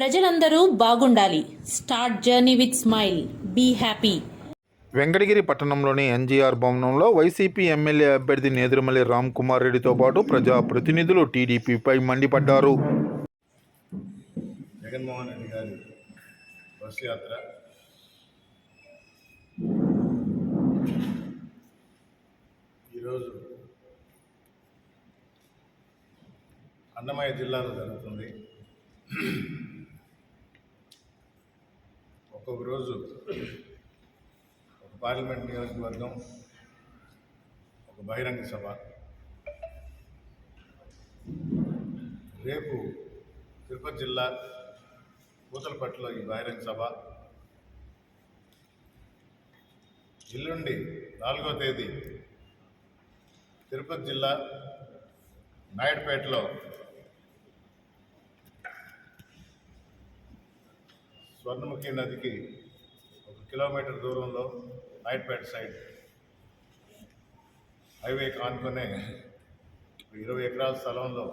ప్రజలందరూ బాగుండాలి. Start journey with smile. Be happy. Venkatagiri పట్టణంలోని ఎన్జీఆర్ భవనంలో వైసీపీ ఎమ్మెల్యే అభ్యర్థి నేదురుమల్లి రామ్ కుమార్ రెడ్డితో పాటు ప్రజాప్రతినిధులు టీడీపీపై మండిపడ్డారు. జగన్మోహన్ రెడ్డి గారి బస్సు యాత్ర. ఈరోజు అన్నమయ్య జిల్లాలో జరుగుతుంది. ఒక్కొక్క రోజు ఒక పార్లమెంట్ నియోజకవర్గం ఒక బహిరంగ సభ. రేపు తిరుపతి జిల్లా పూతలపట్టులో ఈ బహిరంగ సభ. ఎల్లుండి నాలుగో తేదీ తిరుపతి జిల్లా నాయుడుపేటలో స్వర్ణముఖి నదికి ఒక కిలోమీటర్ దూరంలో నాయుడుపేట సైడ్ హైవే కానుకునే ఇరవై ఎకరాల స్థలంలో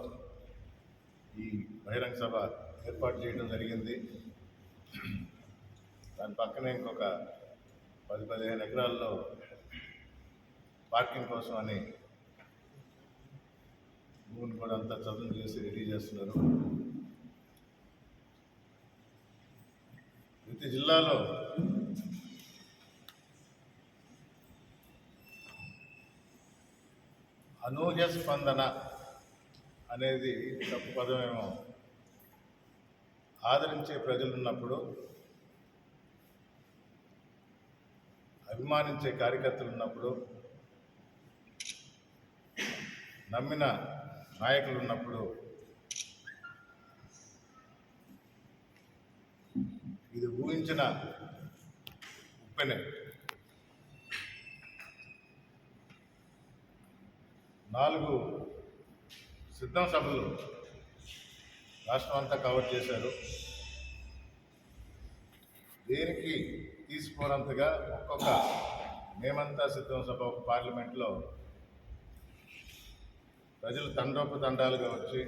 ఈ బహిరంగ సభ ఏర్పాటు చేయడం జరిగింది. దాని పక్కనే ఇంకొక పది పదిహేను ఎకరాల్లో పార్కింగ్ కోసం అని భూమిని కూడా అంతా చదువు చేసి రెడీ చేస్తున్నారు. జిల్లాలో అనూహ్య స్పందన అనేది తప్పు పదమేమో ఆదరించే ప్రజలు ఉన్నప్పుడు అభిమానించే కార్యకర్తలు ఉన్నప్పుడు నమ్మిన నాయకులు ఉన్నప్పుడు ఇది ఊహించిన ఉప్పెనే. నాలుగు సిద్ధం సభలు రాష్ట్రం అంతా కవర్ చేశారు. దేనికి తీసుకోనంతగా ఒక్కొక్క మేమంతా సిద్ధం సభ ఒక పార్లమెంట్లో ప్రజలు తండోపతండాలుగా వచ్చి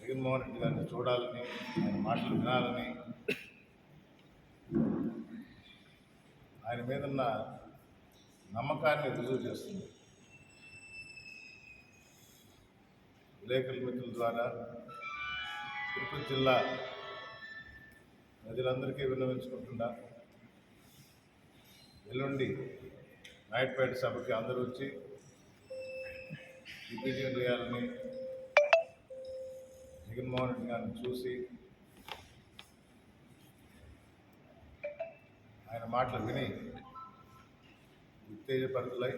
జగన్మోహన్ రెడ్డి గారిని చూడాలని ఆయన మాటలు వినాలని ఆయన మీద ఉన్న నమ్మకాన్ని రుజువు చేస్తుంది. విలేకరుల మిత్రుల ద్వారా తిరుపతి జిల్లా ప్రజలందరికీ విన్నవించుకుంటున్నా ఎల్లుండి నాయుడుపేట సభకి అందరూ వచ్చి దిగ్విజయం చేయాలని జగన్మోహన్ రెడ్డి గారిని చూసి ఆయన మాటలు విని ఉత్తేజపరుతులై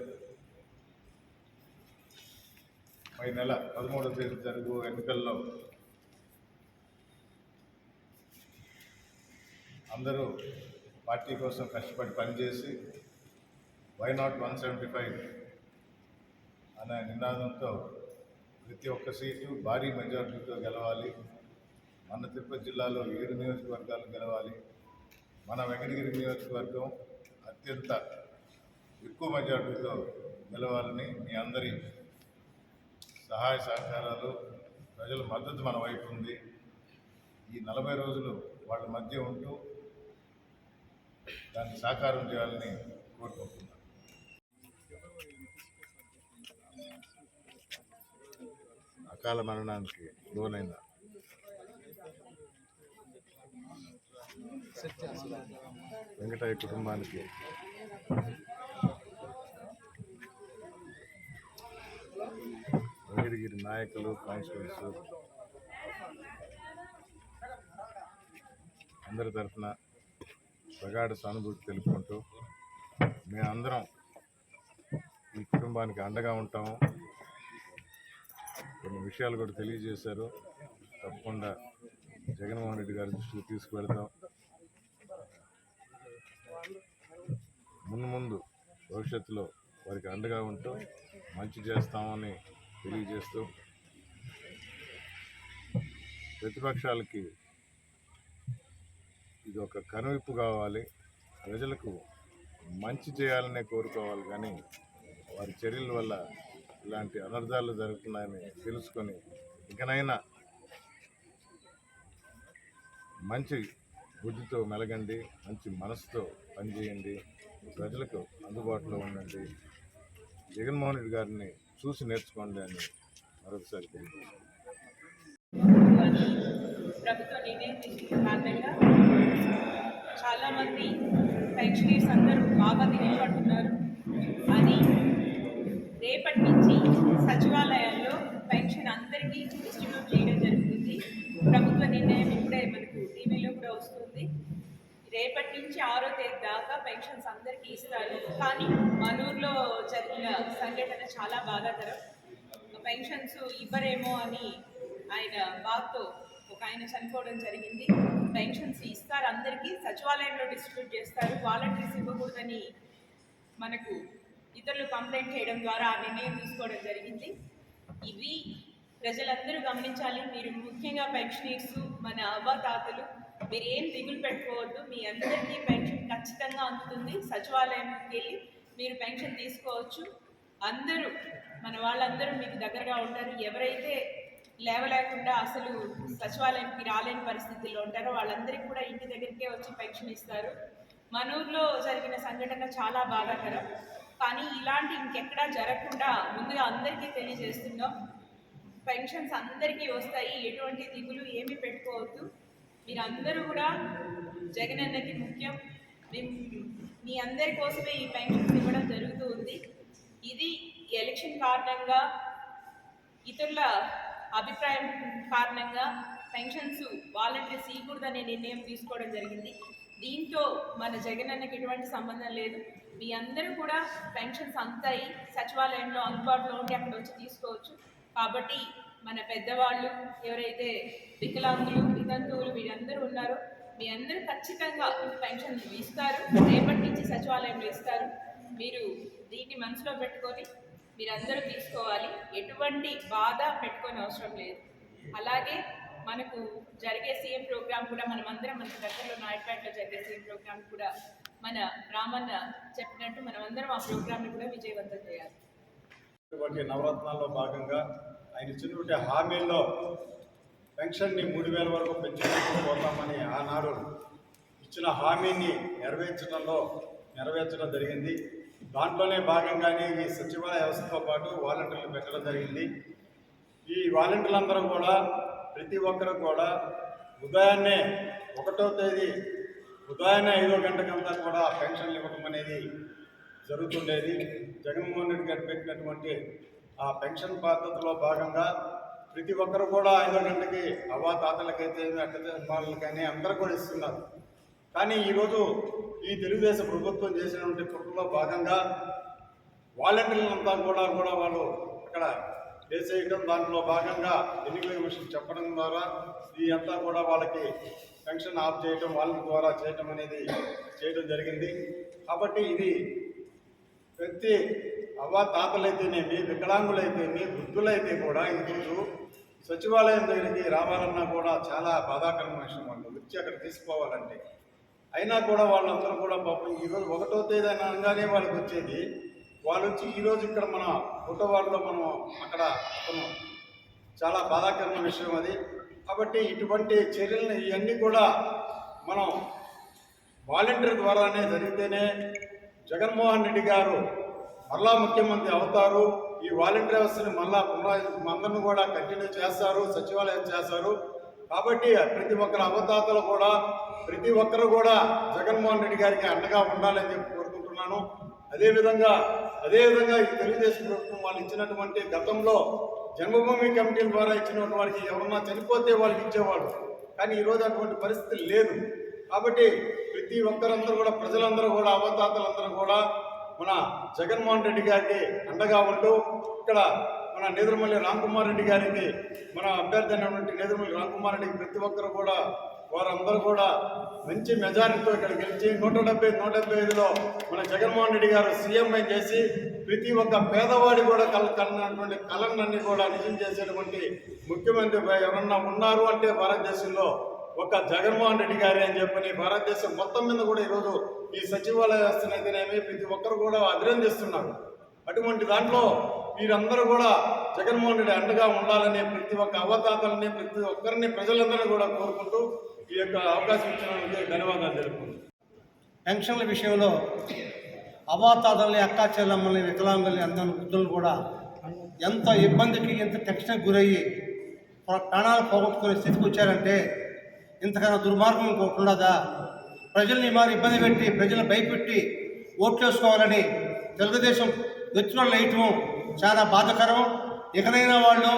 పై నెల పదమూడవ తేదీ జరుగు ఎన్నికల్లో అందరూ పార్టీ కోసం కష్టపడి పనిచేసి why not one seventy five అనే నినాదంతో ప్రతి ఒక్క సీటు భారీ మెజార్టీతో గెలవాలి. మన తిరుపతి జిల్లాలో ఏడు నియోజకవర్గాలు గెలవాలి. మన వెంకటగిరి నియోజకవర్గం అత్యంత ఎక్కువ మెజార్టీతో గెలవాలని మీ అందరి సహాయ సహకారాలు ప్రజల మద్దతు మన వైపు ఉంది. ఈ నలభై రోజులు వాళ్ళ మధ్య ఉంటూ దాన్ని సాకారం చేయాలని కోరుకుంటున్నాను. అకాల మరణానికి లోనైన వెంకటయ్య కుటుంబానికి. వెంకటగిరి నాయకులు కౌన్సిలర్స్ అందరి తరఫున ప్రగాఢ సానుభూతి తెలుపుకుంటూ మేమందరం ఈ కుటుంబానికి అండగా ఉంటాము కొన్ని విషయాలు కూడా తెలియజేశారు. తప్పకుండా జగన్మోహన్ రెడ్డి గారి దృష్టికి తీసుకువెళ్తాం. ముందు ముందు భవిష్యత్తులో వారికి అండగా ఉంటూ మంచి చేస్తామని తెలియజేస్తూ ప్రతిపక్షాలకి ఇది ఒక కనువిప్పు కావాలి. ప్రజలకు మంచి చేయాలనే కోరుకోవాలి కానీ వారి చర్యల వల్ల ఇలాంటి అనర్థాలు జరుగుతున్నాయని తెలుసుకొని ఇకనైనా మంచి బుద్ధితో మెలగండి మంచి మనసుతో పనిచేయండి. ప్రజలకు అందుబాటులో ఉండండి. జగన్మోహన్ రెడ్డి గారిని చూసి నేర్చుకోండి అని మరొకసారి తెలియజేస్తాను ప్రభుత్వ నిర్ణయం చాలామంది పెన్షనర్స్ అందరూ బాగా తినబడుతున్నారు నుంచి ఆరో తేదీ దాకా పెన్షన్స్ అందరికీ ఇస్తారు. కానీ మనూరులో జరిగిన సంఘటన చాలా బాధాకరం. పెన్షన్స్ ఇవ్వరేమో అని ఆయన బాధతో ఒక ఆయన చనిపోవడం జరిగింది. పెన్షన్స్ ఇస్తారు అందరికీ సచివాలయంలో డిస్ట్రిబ్యూట్ చేస్తారు వాలంటీర్స్ ఇవ్వకూడదని మనకు ఇతరులు కంప్లైంట్ చేయడం ద్వారా ఆ నిర్ణయం తీసుకోవడం జరిగింది. ఇవి ప్రజలందరూ గమనించాలి. మీరు ముఖ్యంగా పెన్షనర్స్ మన అవ్వతాతలు మీరు ఏం దిగులు పెట్టుకోవద్దు మీ అందరికీ పెన్షన్ ఖచ్చితంగా అందుతుంది. సచివాలయంకి వెళ్ళి మీరు పెన్షన్ తీసుకోవచ్చు. అందరూ మన వాళ్ళందరూ మీకు దగ్గరగా ఉంటారు. ఎవరైతే లేవలేకుండా అసలు సచివాలయంకి రాలేని పరిస్థితుల్లో ఉంటారో వాళ్ళందరికీ కూడా ఇంటి దగ్గరికే వచ్చి పెన్షన్ ఇస్తారు. మన ఊర్లో జరిగిన సంఘటన చాలా బాధాకరం. కానీ ఇలాంటి ఇంకెక్కడా జరగకుండా ముందుగా అందరికీ తెలియజేస్తున్నాం. పెన్షన్స్ అందరికీ వస్తాయి. ఎటువంటి దిగులు ఏమీ పెట్టుకోవద్దు. మీరందరూ కూడా జగన్ అన్నకి ముఖ్యం. మేము మీ అందరి కోసమే ఈ పెన్షన్స్ ఇవ్వడం జరుగుతూ ఉంది. ఇది ఎలక్షన్ కారణంగా ఇతరుల అభిప్రాయం కారణంగా పెన్షన్స్ వాలంటీర్స్ ఇవ్వకూడదనే నిర్ణయం తీసుకోవడం జరిగింది. దీంతో మన జగన్ అన్నకి ఎటువంటి సంబంధం లేదు. మీ అందరూ కూడా పెన్షన్స్ అంతాయి సచివాలయంలో అందుబాటులో ఉండి అక్కడ వచ్చి తీసుకోవచ్చు. కాబట్టి మన పెద్దవాళ్ళు ఎవరైతే వికలాంగులు వితంతువులు వీరందరూ ఉన్నారో మీ అందరూ ఖచ్చితంగా పెన్షన్ ఇస్తారు. రేపటి నుంచి సచివాలయంలో ఇస్తారు. మీరు దీన్ని మనసులో పెట్టుకొని మీరందరూ తీసుకోవాలి. ఎటువంటి బాధ పెట్టుకొని అవసరం లేదు. అలాగే మనకు జరిగే సీఎం ప్రోగ్రామ్ కూడా మనం అందరం మన దగ్గరలో నాయకపేటలో జరిగే సీఎం ప్రోగ్రామ్ కూడా మన రామన్న చెప్పినట్టు మనం అందరం ఆ ప్రోగ్రామ్ని కూడా విజయవంతం చేయాలి. నవరత్నాల్లో భాగంగా ఆయన ఇచ్చినటువంటి హామీల్లో పెన్షన్ని మూడు వేల వరకు పెంచుకుంటూ పోతామని ఆనాడు ఇచ్చిన హామీని నెరవేర్చడంలో నెరవేర్చడం జరిగింది. దాంట్లోనే భాగంగానే ఈ సచివాలయ వ్యవస్థతో పాటు వాలంటీర్లు పెట్టడం జరిగింది. ఈ వాలంటీర్లందరూ కూడా ప్రతి ఒక్కరూ కూడా ఉదయాన్నే ఒకటో తేదీ ఉదయాన్నే ఐదో గంటకంతా కూడా పెన్షన్లు ఇవ్వడం అనేది జరుగుతుండేది. జగన్మోహన్ రెడ్డి గారు పెట్టినటువంటి ఆ పెన్షన్ పద్ధతిలో భాగంగా ప్రతి ఒక్కరు కూడా ఐదో గంటకి అవ్వా తాతలకైతే అట్ట వాళ్ళకైనా కానీ అందరూ కూడా ఇస్తున్నారు. కానీ ఈరోజు ఈ తెలుగుదేశం ప్రభుత్వం చేసినటువంటి కుట్రలో భాగంగా వాలంటీర్లంతా కూడా కూడా వాళ్ళు అక్కడ వేసేయడం దాంట్లో భాగంగా ఎన్నికల విషయం చెప్పడం ద్వారా ఈ అంతా కూడా వాళ్ళకి పెన్షన్ ఆఫ్ చేయటం వాళ్ళ ద్వారా చేయటం అనేది చేయడం జరిగింది. కాబట్టి ఇది ప్రతి అవ్వ తాతలైతేనేమి వికలాంగులైతేమి వృద్ధులైతే కూడా ఈరోజు సచివాలయం దగ్గరికి రావాలన్నా కూడా చాలా బాధాకరమైన విషయం వాళ్ళు వచ్చి అక్కడ తీసుకోవాలంటే. అయినా కూడా వాళ్ళందరూ కూడా పాపం ఈరోజు ఒకటో తేదీ అనగానే వాళ్ళకి వచ్చేది. వాళ్ళు వచ్చి ఈరోజు ఇక్కడ మన పుట్టవాళ్ళలో మనం అక్కడ చాలా బాధాకరమైన విషయం అది. కాబట్టి ఇటువంటి చర్యలను ఇవన్నీ కూడా మనం వాలంటీర్ ద్వారానే జరిగితేనే జగన్మోహన్ రెడ్డి గారు మళ్ళా ముఖ్యమంత్రి అవుతారు. ఈ వాలంటీర్ వ్యవస్థని మళ్ళా పునరా కూడా కంటిన్యూ చేస్తారు సచివాలయం చేస్తారు. కాబట్టి ప్రతి ఒక్కరు అవతాతలు కూడా ప్రతి ఒక్కరు కూడా జగన్మోహన్ రెడ్డి గారికి అండగా ఉండాలని చెప్పి కోరుకుంటున్నాను. అదేవిధంగా అదేవిధంగా ఈ తెలుగుదేశం ప్రభుత్వం వాళ్ళు ఇచ్చినటువంటి గతంలో జన్మభూమి కమిటీల ద్వారా ఇచ్చినటువంటి వారికి ఎవరన్నా చనిపోతే వాళ్ళకి ఇచ్చేవాళ్ళు. కానీ ఈరోజు అటువంటి పరిస్థితి లేదు. కాబట్టి ప్రతి ఒక్కరందరూ కూడా ప్రజలందరూ కూడా అవతాతలందరూ కూడా మన జగన్మోహన్ రెడ్డి గారికి అండగా ఉంటూ ఇక్కడ మన నేదురుమల్లి రామ్కుమార్ రెడ్డి గారికి మన అభ్యర్థి అయినటువంటి నేదురుమల్లి రామ్కుమార్ రెడ్డికి ప్రతి ఒక్కరు కూడా వారందరూ కూడా మంచి మెజారిటీతో ఇక్కడ గెలిచి నూట డెబ్బై నూట డెబ్బై ఐదులో మన జగన్మోహన్ రెడ్డి గారు సీఎంఐ చేసి ప్రతి ఒక్క పేదవాడి కూడా కల కన్నటువంటి కళలన్నీ కూడా నిజం చేసేటువంటి ముఖ్యమంత్రి ఎవరన్నా ఉన్నారు అంటే భారతదేశంలో ఒక జగన్మోహన్ రెడ్డి గారి అని చెప్పని భారతదేశం మొత్తం మీద కూడా ఈరోజు ఈ సచివాలయ వ్యవస్థనైతేనేమి ప్రతి ఒక్కరు కూడా అభినందిస్తున్నారు. అటువంటి దాంట్లో మీరందరూ కూడా జగన్మోహన్ రెడ్డి అండగా ఉండాలని ప్రతి ఒక్క అవతాతలని ప్రతి ఒక్కరిని ప్రజలందరూ కూడా కోరుకుంటూ ఈ యొక్క అవకాశం ఇచ్చినందుకు ధన్యవాదాలు తెలుపుకుంటున్నాను. పెన్షన్ల విషయంలో అవాతాతల్ని అక్కా చెల్లమ్మల్ని వికలాంగుల్ని అందరిని వృద్ధులను కూడా ఎంత ఇబ్బందికి ఎంత టెన్షన్కి గురయ్యి ప్రాణాలు పోగొట్టుకునే స్థితికి వచ్చారంటే ఇంతకన్నా దుర్మార్గం ఇంకొకటి ఉండదా ప్రజల్ని మరి ఇబ్బంది పెట్టి ప్రజలను భయపెట్టి ఓట్లు వేసుకోవాలని తెలుగుదేశం ఎత్తులను వేయటం చాలా బాధకరం. ఇకనైనా వాళ్ళు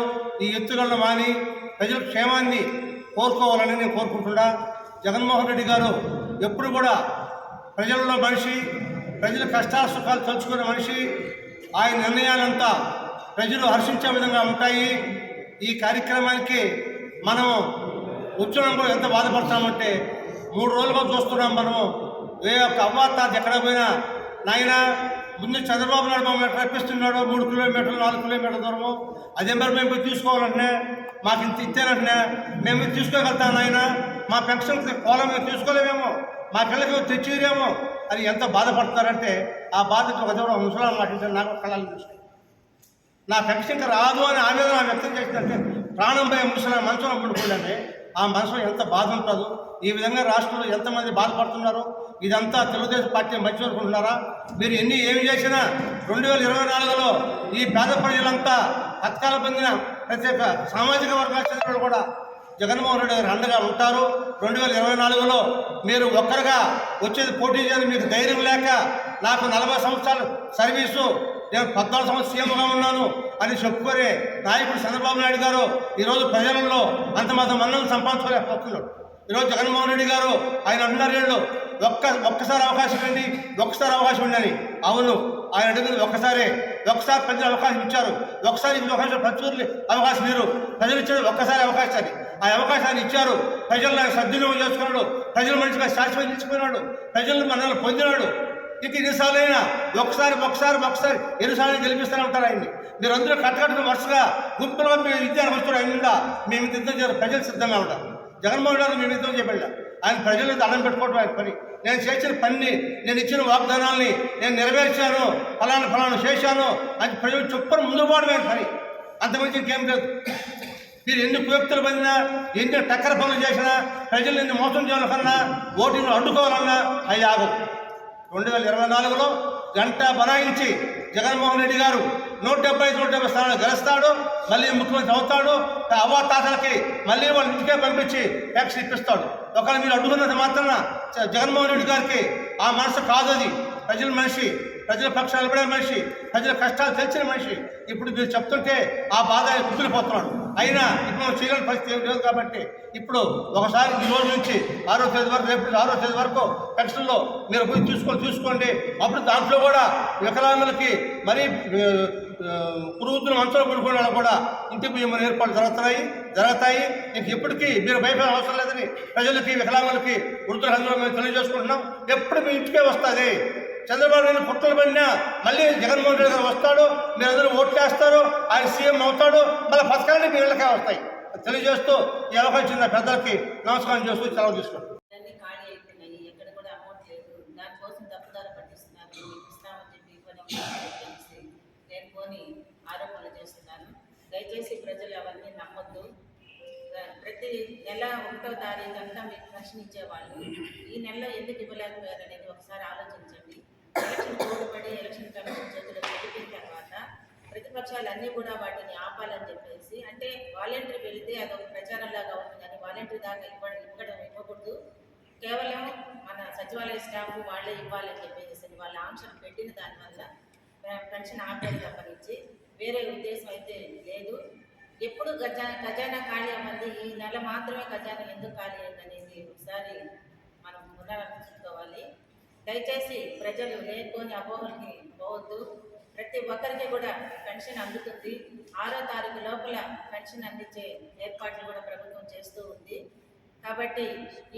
ఈ ఎత్తులను మాని ప్రజల క్షేమాన్ని కోరుకోవాలని నేను కోరుకుంటున్నా. జగన్మోహన్ రెడ్డి గారు ఎప్పుడు కూడా ప్రజల్లో మనిషి ప్రజల కష్టాల సుఖాలు తలుచుకునే మనిషి. ఆయన నిర్ణయాలంతా ప్రజలు హర్షించే విధంగా ఉంటాయి. ఈ కార్యక్రమానికి మనం ఉద్యోగం కూడా ఎంత బాధపడతామంటే మూడు రోజులుగా చూస్తున్నాం మనం ఏ ఒక్క అవ్వాతాత ఎక్కడ పోయినా. నాయన ముందు చంద్రబాబు నాయుడు మమ్మల్ని రప్పిస్తున్నాడు మూడు కిలోమీటర్లు నాలుగు కిలోమీటర్ల దూరము. అదే మరి మేము పోయి తీసుకోవాలంటే మాకు ఇంత ఇచ్చానంటే మేము తీసుకోగలుగుతాం నాయన. మా పెన్షన్ కోలం మేము తీసుకోలేమేమో. మా పిల్లలకి తెచ్చిరేమో అని ఎంత బాధపడతారంటే ఆ బాధకు ఒక దేవుడు ముసలాం మాట్లాడితే నాకు కళలు చూస్తాయి. నా పెన్షన్ రాదు అని ఆవేదన వ్యక్తం చేసినట్టే ప్రాణం పోయే ముసలా మనసులో పడుకోలేమే ఆ మనసులో ఎంత బాధ ఉంటుందో ఈ విధంగా రాష్ట్రంలో ఎంతమంది బాధపడుతున్నారు ఇదంతా తెలుగుదేశం పార్టీ మధ్య ఉన్నారా మీరు ఎన్ని ఏమి చేసినా రెండు వేల ఇరవై నాలుగులో ఈ పేద ప్రజలంతా పథకాలు పొందిన ప్రతి ఒక్క సామాజిక వర్గాల చెందిన కూడా జగన్మోహన్ రెడ్డి గారు అండగా ఉంటారు. రెండు వేల ఇరవై నాలుగులో మీరు ఒక్కరుగా వచ్చేది పోటీ చేయాలి మీకు ధైర్యం లేక నాకు నలభై సంవత్సరాలు సర్వీసు నేను పద్నాలుగు సంవత్సరాలు సీఎంగా ఉన్నాను అని చెప్పుకునే నాయకుడు చంద్రబాబు నాయుడు గారు ఈరోజు ప్రజలలో అంత మాత్రం మన్నం సంపాదించుకోలేకపోతున్నాడు ఈరోజు జగన్మోహన్ రెడ్డి గారు ఆయన అంటున్నారు వీళ్ళు ఒక్క ఒక్కసారి అవకాశం ఇవ్వండి ఒక్కసారి అవకాశం ఉండని అవును ఆయన అడిగింది ఒక్కసారే ఒక్కసారి ప్రజలు అవకాశం ఇచ్చారు. ఒకసారి ఇంకో అవకాశం ప్రచురులు అవకాశం లేరు ప్రజలు ఇచ్చారు ఒక్కసారి అవకాశాన్ని ఆ అవకాశాన్ని ఇచ్చారు. ప్రజలను ఆయన సద్వినియోగం చేసుకున్నాడు. ప్రజలు మనిషిగా శాశ్వతం ఇచ్చిపోయినాడు ప్రజలను మనల్ని పొందినాడు. ఇక ఎన్నిసార్లైనా ఒకసారి ఒకసారి ఒకసారి ఎన్నిసార్లు గెలిపిస్తూనే ఉంటారు ఆయన్ని. మీరు అందరూ కట్టకట్టుకుని వరుసగా గుంపులుగా మీరు విద్యార్థి వస్తారు ఆయన నిండా మేము ఇంత యుద్ధం చేయాలి ప్రజలు సిద్ధంగా ఉంటారు జగన్మోహన్ గారు మేము యుద్ధం చేయబడ్డా ఆయన ప్రజలు దండం పెట్టుకోవడం ఆయన పని. నేను చేసిన పనిని నేను ఇచ్చిన వాగ్దానాల్ని నేను నెరవేర్చాను ఫలానా ఫలానా చేశాను అని ప్రజలు చొప్పున ముందు పోవడం ఆయన పని. అంతమంది ఇంకేం లేదు. మీరు ఎన్ని కుయక్తులు పొందినా ఎన్ని టక్కర పనులు చేసినా ప్రజలు ఎన్ని మోసం చేయాలన్నా ఓటింగ్లు అడ్డుకోవాలన్నా అవి ఆగవు రెండు వేల ఇరవై నాలుగులో గంట బనాయించి జగన్మోహన్ రెడ్డి గారు నూట డెబ్బై నూట డెబ్బై స్థానాలు గెలుస్తాడు మళ్ళీ ముఖ్యమంత్రి అవుతాడు అవ్వాతాతలకి మళ్ళీ వాళ్ళ ఇంటికే పంపించి ట్యాక్స్ ఇప్పిస్తాడు. ఒకవేళ మీరు అడ్డుకున్నంత మాత్రాన జగన్మోహన్ రెడ్డి గారికి ఆ మనసు కాదు అది ప్రజల మనిషి ప్రజల పక్షాలు పడే మనిషి ప్రజల కష్టాలు తెలిసిన మనిషి. ఇప్పుడు మీరు చెప్తుంటే ఆ బాధ కుదిరిపోతున్నాడు అయినా ఇప్పుడు మనం పరిస్థితి ఏం లేదు కాబట్టి ఇప్పుడు ఒకసారి ఈ రోజు నుంచి ఆరో తేదీ వరకు రేపు ఆరో తేదీ వరకు పెన్షన్లో మీరు పోయి చూసుకొని చూసుకోండి. అప్పుడు దాంట్లో కూడా వికలాంగులకి మరీ పురుగుతున్న మంచంలో పడుకునే కూడా ఇంటికి బియ్యం ఏర్పాట్లు జరుగుతున్నాయి? జరుగుతాయి? ఇంక ఎప్పటికీ మీరు భయపడే అవసరం లేదని ప్రజలకి వికలాంగులకి వృద్ధులందరూ మేము తెలియజేసుకుంటున్నాం. ఎప్పుడు మీ ఇంటికే వస్తుంది? చంద్రబాబు నాయుడు పుట్టలు పడినా మళ్ళీ జగన్మోహన్ రెడ్డి గారు వస్తాడు మీరందరూ ఓట్లు వేస్తారు ఆయన సీఎం అవుతాడు మళ్ళీ పథకాలు మీ ఇళ్ళకే వస్తాయి. తెలియజేస్తూ ఈ అవకాశం ఇచ్చిన పెద్దలకి నమస్కారం చేస్తూ సెలవు తీసుకోండి. కూడా అమౌంట్ ఆరోపణలు చేస్తున్నాను. దయచేసి ప్రజలు అవన్నీ నమ్మొద్దు. ప్రతి నెల ఒకటో తారీఖు అంతా మీకు ప్రశ్నించేవాళ్ళు ఈ నెలలో ఎందుకు ఇవ్వలేకపోయారు అనేది ఒకసారి ఆలోచించండి. ఎలక్షన్ కోరుపడి ఎలక్షన్ కమిషన్ చేతిలో పెట్టిన తర్వాత ప్రతిపక్షాలు అన్నీ కూడా వాటిని ఆపాలని చెప్పేసి అంటే వాలంటీర్ వెళితే అదొక ప్రచారం లాగా ఉంది కానీ వాలంటీర్ దాకా ఇవ్వడం ఇవ్వడం ఇవ్వకూడదు. కేవలం మన సచివాలయ స్టాఫ్ వాళ్ళే ఇవ్వాలని చెప్పేసి వాళ్ళ ఆంక్షలు పెట్టిన దానివల్ల పెన్షన్ ఆపేది తప్పనిచ్చి వేరే ఉద్దేశం అయితే లేదు. ఎప్పుడు ఖజా ఖజానా ఖాళీ అవ్వండి ఈ నెల మాత్రమే ఖజానా ఎందుకు ఖాళీ అయిందనేది ఒకసారి మనం పునరాలోచించుకోవాలి. దయచేసి ప్రజలు లేకపోని అపోహలకి పోవద్దు. ప్రతి ఒక్కరికి కూడా పెన్షన్ అందుతుంది. ఆరో తారీఖు లోపల పెన్షన్ అందించే ఏర్పాట్లు కూడా ప్రభుత్వం చేస్తూ ఉంది. కాబట్టి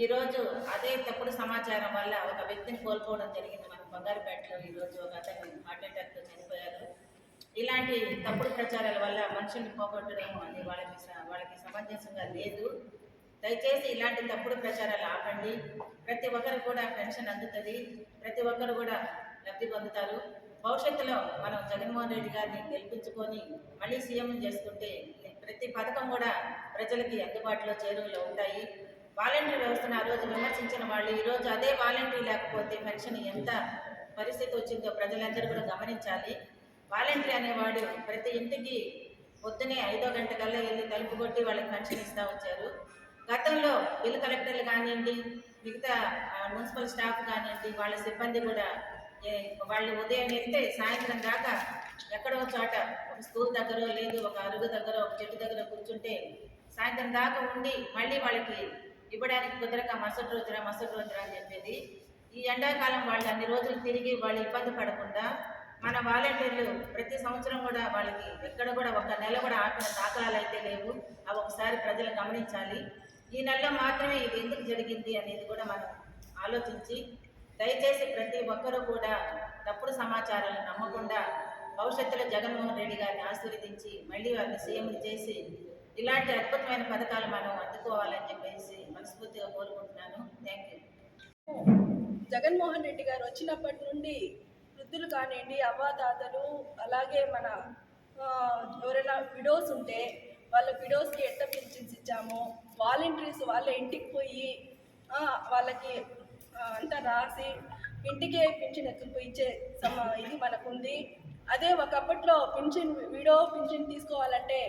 ఈరోజు అదే తప్పుడు సమాచారం వల్ల ఒక వ్యక్తిని కోల్పోవడం జరిగింది. మన బంగారుపేటలో ఈరోజు ఒక అతను హార్ట్ అటాక్తో చనిపోయారు. ఇలాంటి తప్పుడు ప్రచారాల వల్ల మనుషుల్ని పోగొట్టడం అది వాళ్ళకి వాళ్ళకి సమంజసంగా లేదు. దయచేసి ఇలాంటి తప్పుడు ప్రచారాలు ఆపండి. ప్రతి ఒక్కరు కూడా పెన్షన్ అందుతుంది. ప్రతి ఒక్కరు కూడా లబ్ధి పొందుతారు. భవిష్యత్తులో మనం జగన్మోహన్ రెడ్డి గారిని గెలిపించుకొని మళ్ళీ సీఎం చేసుకుంటే ప్రతి పథకం కూడా ప్రజలకి అందుబాటులో చేరువలో ఉంటాయి. వాలంటీర్ వ్యవస్థను ఆ రోజు విమర్శించిన వాళ్ళు ఈరోజు అదే వాలంటీర్ లేకపోతే పెన్షన్ ఎంత పరిస్థితి వచ్చిందో ప్రజలందరూ కూడా గమనించాలి. వాలంటీర్ అనేవాడు ప్రతి ఇంటికి పొద్దునే ఐదో గంట కల్లా వెళ్ళి తలుపు కొట్టి వాళ్ళకి పెన్షన్ ఇస్తూ వచ్చారు. గతంలో బిల్ కలెక్టర్లు కానివ్వండి మిగతా మున్సిపల్ స్టాఫ్ కానివ్వండి వాళ్ళ సిబ్బంది కూడా వాళ్ళు ఉదయం వెళ్తే సాయంత్రం దాకా ఎక్కడో చోట ఒక స్కూల్ దగ్గర లేదు ఒక అరుగు దగ్గర ఒక చెట్టు దగ్గర కూర్చుంటే సాయంత్రం దాకా ఉండి మళ్ళీ వాళ్ళకి ఇవ్వడానికి కుదరక మసటి రోజురా మసటి రోజురా అని చెప్పేది. ఈ ఎండాకాలం వాళ్ళు అన్ని రోజులు తిరిగి వాళ్ళు ఇబ్బంది పడకుండా మన వాలంటీర్లు ప్రతి సంవత్సరం కూడా వాళ్ళకి ఎక్కడ కూడా ఒక నెల కూడా ఆపిన దాఖలాలు అయితే లేవు. అవి ఒకసారి ప్రజలు గమనించాలి. ఈ నెలలో మాత్రమే ఇది ఎందుకు జరిగింది అనేది కూడా మనం ఆలోచించి దయచేసి ప్రతి ఒక్కరూ కూడా తప్పుడు సమాచారాలను నమ్మకుండా భవిష్యత్తులో జగన్మోహన్ రెడ్డి గారిని ఆశీర్వదించి మళ్ళీ వారిని సీఎంలు చేసి ఇలాంటి అద్భుతమైన పథకాలు మనం అందుకోవాలని చెప్పేసి మనస్ఫూర్తిగా కోరుకుంటున్నాను. థ్యాంక్ యూ జగన్మోహన్ రెడ్డి గారు వచ్చినప్పటి నుండి వృద్ధులు కానివ్వండి అవ్వాతాతలు అలాగే మన ఎవరైనా విడోస్ ఉంటే వాళ్ళ విడోస్కి ఎట్ట పింఛన్స్ ఇచ్చాము వాలంటీర్స్ వాళ్ళ ఇంటికి పోయి వాళ్ళకి అంతా రాసి ఇంటికే పెన్షన్ ఎత్తుకుపోయి ఇచ్చే సమ ఇది మనకుంది. అదే ఒకప్పట్లో పింఛన్ విడో పింఛన్ తీసుకోవాలంటే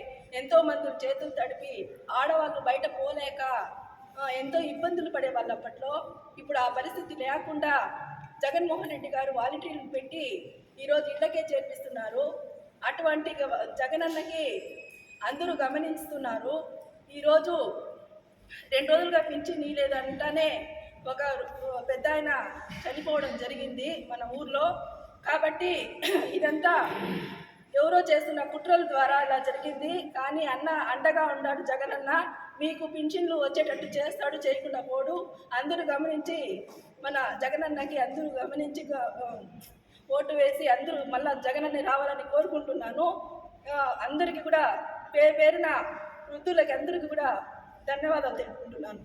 ఎంతో మంది చేతులు తడిపి ఆడవాళ్ళు బయట పోలేక ఎంతో ఇబ్బందులు పడేవాళ్ళు అప్పట్లో. ఇప్పుడు ఆ పరిస్థితి లేకుండా జగన్మోహన్ రెడ్డి గారు వాలంటీర్లు పెట్టి ఈరోజు ఇళ్ళకే చేర్పిస్తున్నారు. అటువంటి జగనన్నకి అందరూ గమనిస్తున్నారు. ఈరోజు రెండు రోజులుగా పింఛన్ లేదంటనే ఒక పెద్ద ఆయన చనిపోవడం జరిగింది మన ఊర్లో. కాబట్టి ఇదంతా ఎవరో చేస్తున్న కుట్రల ద్వారా ఇలా జరిగింది. కానీ అన్న అండగా ఉన్నాడు జగనన్న మీకు పింఛన్లు వచ్చేటట్టు చేస్తాడు చేయకుండా పోడు. అందరూ గమనించి మన జగనన్నకి అందరూ గమనించి ఓటు వేసి అందరూ మళ్ళా జగనన్న రావాలని కోరుకుంటున్నాను. అందరికీ కూడా పేరు పేరున వృద్ధులకి అందరికీ కూడా ధన్యవాదాలు తెలుపుకుంటున్నాను.